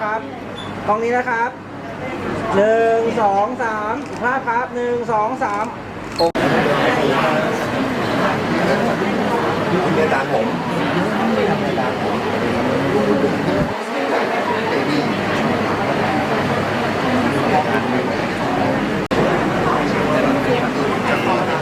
นะครับกล้องนี้นะครับหนึ่งสองสามภาพครับหนึ่งสองสามในร้านผมอย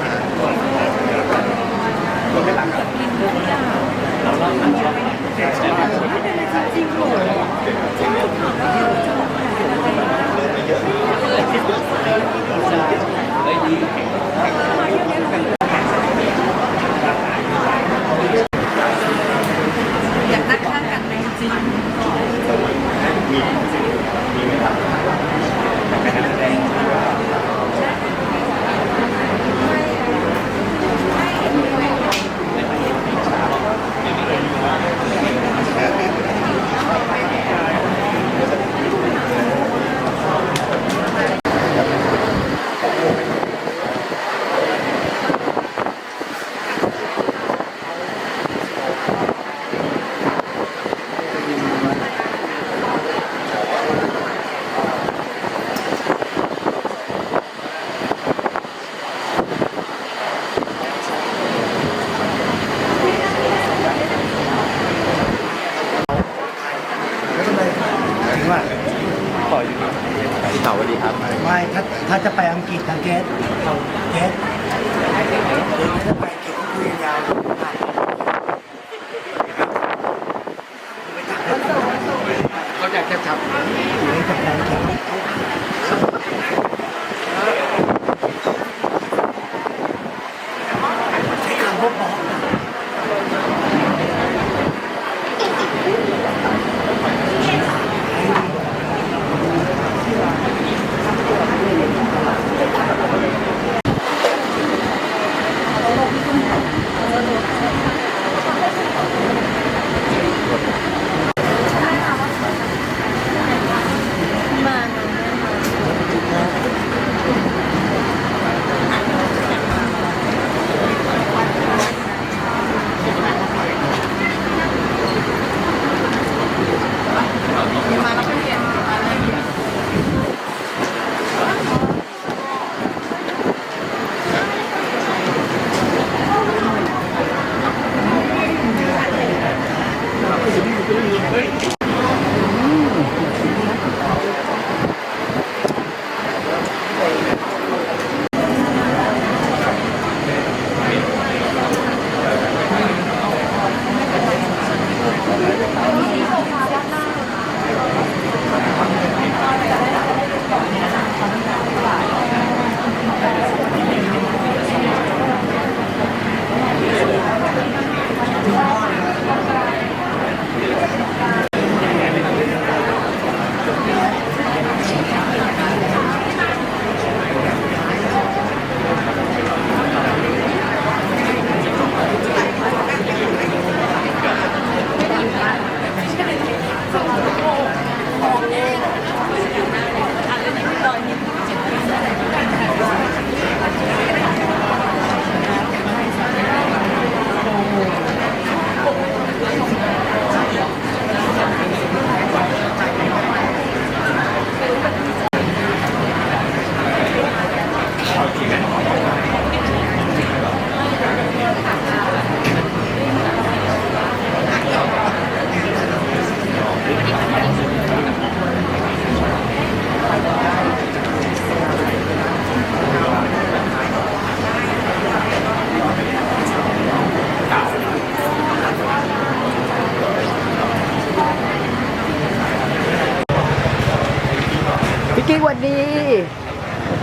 พี่กิ๊กวันดี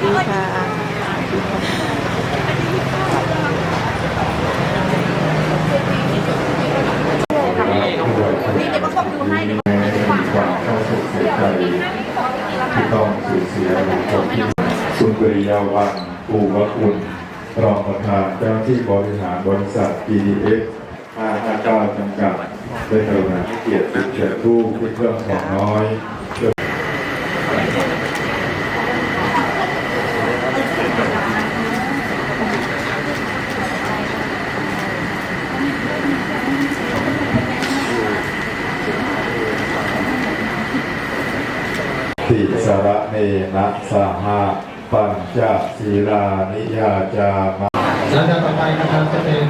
สวัสดีค่ะความเข้าสู่เสียใจที่ต้องสูญเสียบุคคลที่สุนทรียาวันปูวคุณรองประธานเจ้าหน้าที่บริหารบริษัท GDF อาอาจารย์จำกัดได้กรุณาให้เกียรติเป็นเชิญผู้ที่เครื่องของน้อย ระเนะสหะปัญจศีลานิยาจามาลำดับต่อไปนะครับจะเป็น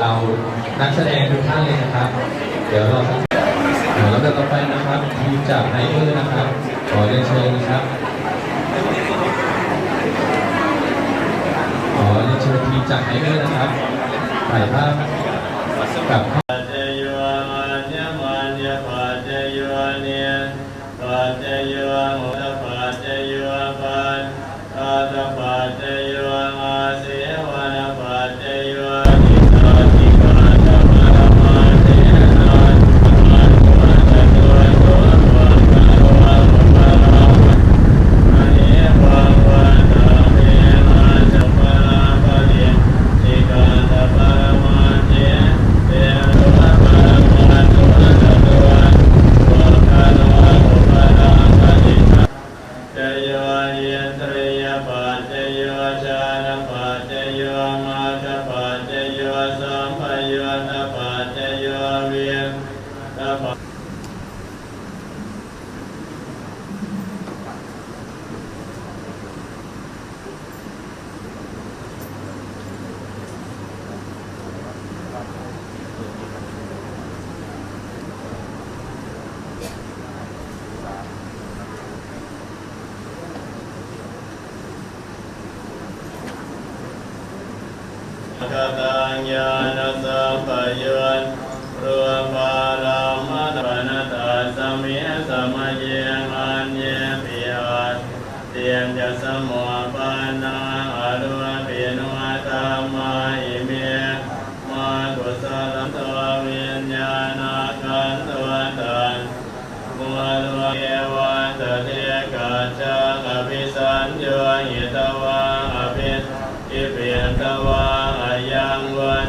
เรานักแสดงทุกท่านเลยนะครับ เดี๋ยวเราอ่าลำดับต่อไปนะครับทีมจากไนเออร์นะครับ ขอเรียนเชิญนะครับขอเรียนเชิญทีมจากไนเออร์นะครับถ่ายภาพกับ กตัญาณสัมปยุนรวมบาลามัตปนตาสมิสมะเยอันเยปิอัตเตียมจะสมุปานาอรุณปินุตามาอิเมมาตุสลัตัววิญญาณขันตัวตันมัวลวเยวันตะเทกาจังอภิสัญโยหิตวังอภิอิเปียตวังอา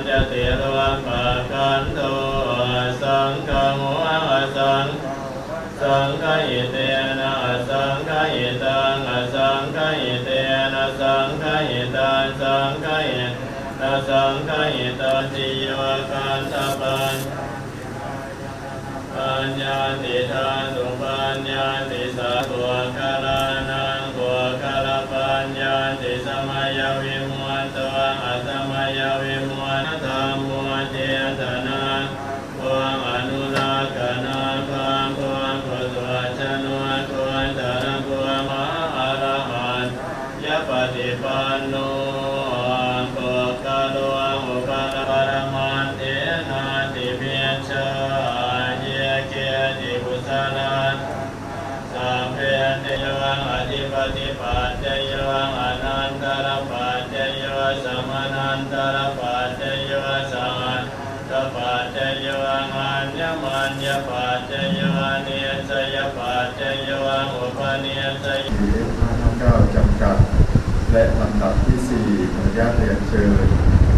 จะติรวังปะกันโตสังฆโมอสังสังฆอิเตนะสังฆอิตังสังฆอิเตนะสังฆอิตังสังฆอินะสังฆอิตังจิโยกันตปันปัญญาติทาสุปัญญาติสาตัวกาลานังตัวกาลปัญญาติสมัยวิมวนตวอัสมั ยวิมวนธรรมวเจตนาพวงอนุรักษนาความพวงกุศลชนวนควรตระพวงมหาอรหันยปฏิปันโนปะกะโลอุปะปรมันเตนาติเพียชาเยเกติกุศลานสัมเพนเตยังอธิปติปัจจยั เนียสย559จำกัด และลำดับที่4ขออนุญาตเรียนเชิญ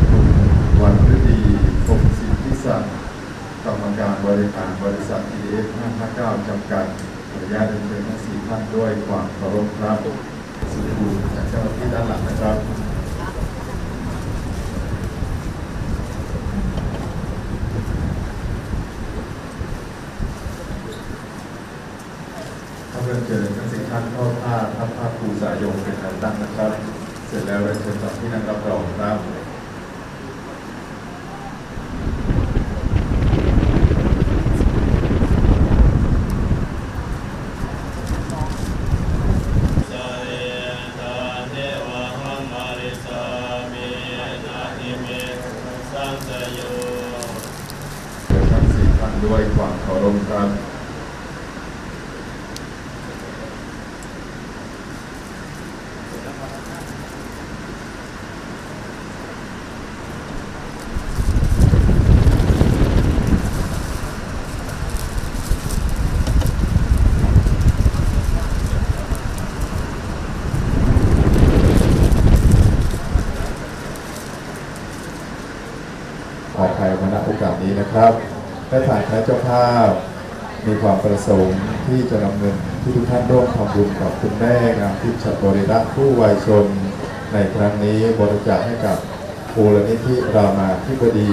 คุณวันฤดีพงสิทธิศักดิ์กรรมการบริหารบริษัททีเอฟห้าเก้าจำกัดขออนุญาตเรียนเชิญทั้งสี่ท่านด้วยความเคารพครับสุดบูจากเจ้าหน้าที่ด้านหลังนะครับ ถ้าเรียนเชิญทั้งสี่ท่าน เข้าท่าทับผ้าภูสายงเป็นการตั้งนะครับ เสร็จแล้วเรียนเชิญต่อที่นั่งรับรองครับ สเรตาเทวะหังมาริสามินาทิเมสังสยโย เชิญทั้งสี่ท่านด้วยความเคารพครับ ขอใครมาณโอกาส นะครับและทางคณะเจ้าภาพ มีความประสงค์ที่จะนำเงินที่ทุกท่านร่วมทำบุญกับคุณแม่งามทิพย์ฉัตรบริรักษ์ผู้วัยชน ในครั้งนี้บริจาคให้กับมูลนิธิรามาธิบดี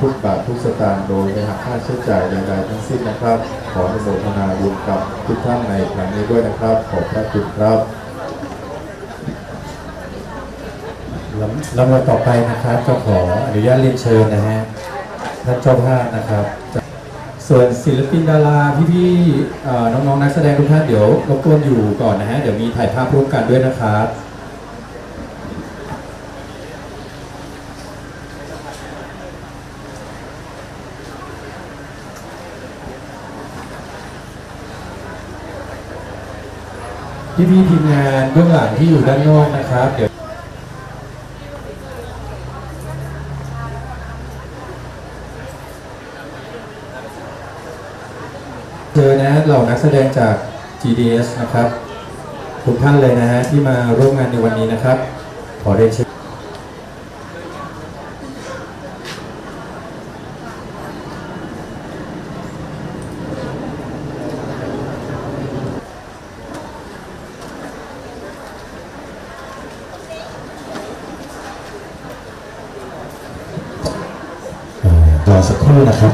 ทุกบาททุกสตางค์โดยไม่หักค่าใช้จ่ายใดๆทั้งสิ้นนะครับ ขออนุโมทนาบุญกับทุกท่านในครั้งนี้ด้วยนะครับ ขอบพระคุณครับลำลำดับต่อไปนะครับก็ขออนุญาตเรียนเชิญนะฮะ ท่านเจ้าภาพนะครับ ส่วนศิลปินดาราพี่ๆเอ่อน้องๆนักแสดงทุกท่านเดี๋ยวรบกวนอยู่ก่อนนะฮะเดี๋ยวมีถ่ายภาพร่วมกันด้วยนะครับพี่ๆทีมงานเบื้องหลังที่อยู่ด้านนอกนะครับเดี๋ยว เจอนะ เหล่านักแสดงจาก GDS นะครับ ทุกท่านเลยนะฮะที่มาร่วมงานในวันนี้นะครับ ขอเรียนเชิญเอ่อรอสักครู่นะครับ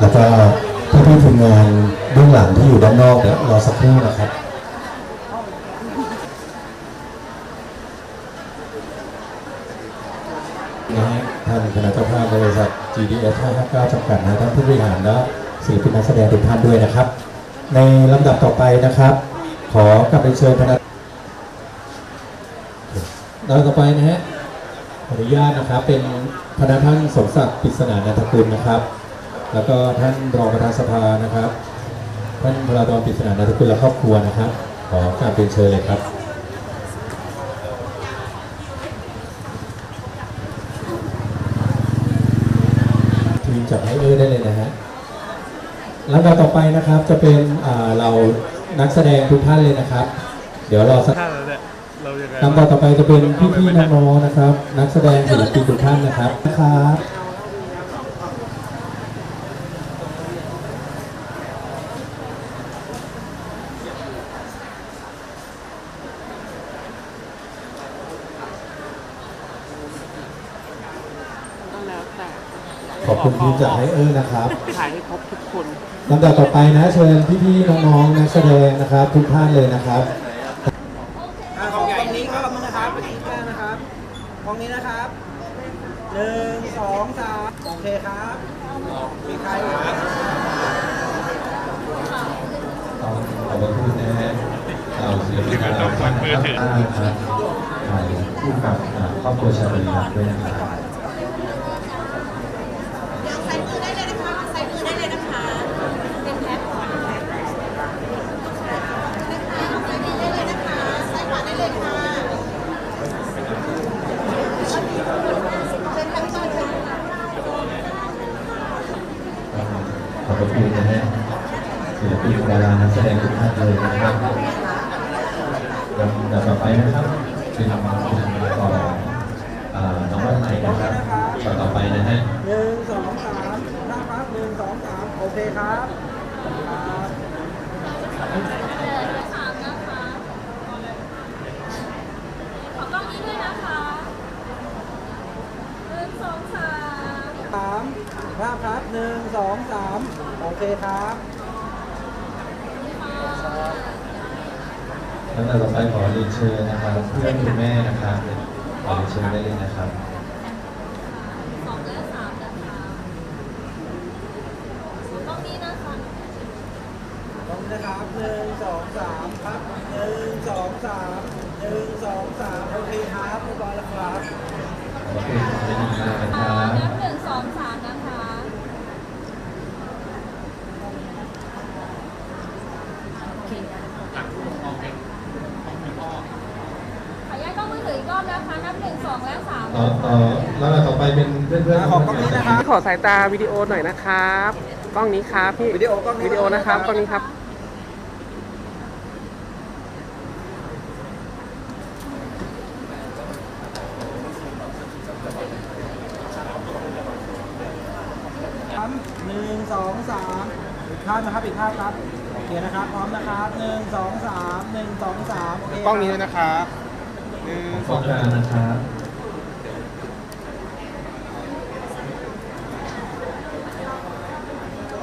แล้วก็ พี่ทีมงานเบื้องหลังที่อยู่ด้านนอกเดี๋ยวรอสักครู่นะครับนะฮะท่านคณะเจ้าภาพบริษัท GDS 559จำกัดนะท่านผู้บริหารและศิลปินนักแสดงทุกท่านด้วยนะครับ ในลำดับต่อไปนะครับ ขอกลับไปเชิญพนักลำดับต่อไปนะฮะขออนุญาตนะครับเป็นพนักท่านสมศักดิ์ปริศนานันทกุลนะครับ แล้วก็ท่านรองประธานสภานะครับ ท่านพลาดอนปริศนานันทกุลและครอบครัวนะครับ ขอกราบเรียนเชิญเลยครับทีมจับให้เออได้เลยนะฮะลำดับต่อไปนะครับจะเป็นอ่าเรานักแสดงทุกท่านเลยนะครับ เดี๋ยวรอสักลำดับต่อไปจะเป็นพี่ๆน้องๆนะครับ นักแสดงศิลปินทุกท่านนะครับนะครับ ก็แล้วแต่ ขอบคุณทีมจากไฮเออร์นะครับถ่ายให้ครบทุกคนลำดับต่อไปนะเชิญพี่ๆน้องๆนักแสดงนะครับ ทุกท่านเลยนะครับอะของกล้องนี้ก็มึงนะครับไปอีกแก้นะครับกล้องนี้นะครับหนึ่งสองสามโอเคครับมีใครอีกไหมขอบคุณนะฮะเราศิลปินดาราท่านนะครับถ่ายคู่กับอ่าครอบครัวชาลีรัตน์ด้วยนะครับ ใส่มือได้เลยนะคะใส่มือได้เลยนะคะ เป็นแพ็คก่อนใส่มือได้เลยนะคะ ใส่ขวาได้เลยค่ะเชิญค่ะพี่ชอนเชิญค่ะ ขอบคุณนะฮะศิลปิ นดารานักแสดงทุกท่านเลยนะครับลำดับต่อไปนะครับเป็นคุณต่ออ่าน้องวันใหม่นะครับต่อต่อไปนะฮะหนึ่งสองสามนะครับหนึ่งสองสามโอเคครับครับขอกล้องนี้ด้วยนะคะหนึ่งสองสามสามภาพครับหนึ่งสองสามโอเคครับ ลำดับต่อไปขอเรียนเชิญนะครับเพื่อนคุณแม่นะครับขอเรียนเชิญได้เลยนะครับสองและสามนะคะกล้องนี้นะคะตรงนะครับหนึ่งสองสามครับหนึ่งสองสามหนึ่งสองสามโอเคครับเรียบร้อยแล้วครับขอบคุณเป็นอย่างมากนะครับ นับหนึ่งสองสามนะคะ โอเคขออนุญาตกล้องมื อถืออีกรอบนะคะนับหนึ่งสองและสามต่อต่อแล้วเราต่อไปเป็นเพื่อนๆขอกล้องนี้นะครับขอสายตาวิดีโอหน่อยนะครับกล้องนี้ครับพี่วิดีโอกล้องนี้วิดีโอนะครับกล้องนี้ครับครับหนึ่งสองสามอีกภาพนะครับอีกภาพครับโอเคนะครับพร้อมนะครับหนึ่งสองสามหนึ่งสองสามโอเคกล้องนี้ด้วยนะครับ หนึ่งสองสามนะครับ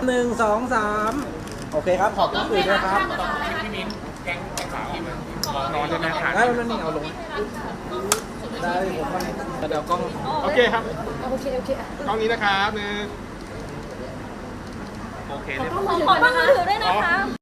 หนึ่งสองสามโอเคครับ ขอบคุณด้วยครับพี่มิ้นแกงแกงสาวที่มันร้อนจะนะขได้แล้วนี่เอาลง ได้ผมก็เดี๋ยวกล้อง โอเคครับ โอเค โอเคกล้องนี้นะครับหนึ่งโอเคเลยขอมือถือด้วยนะคะ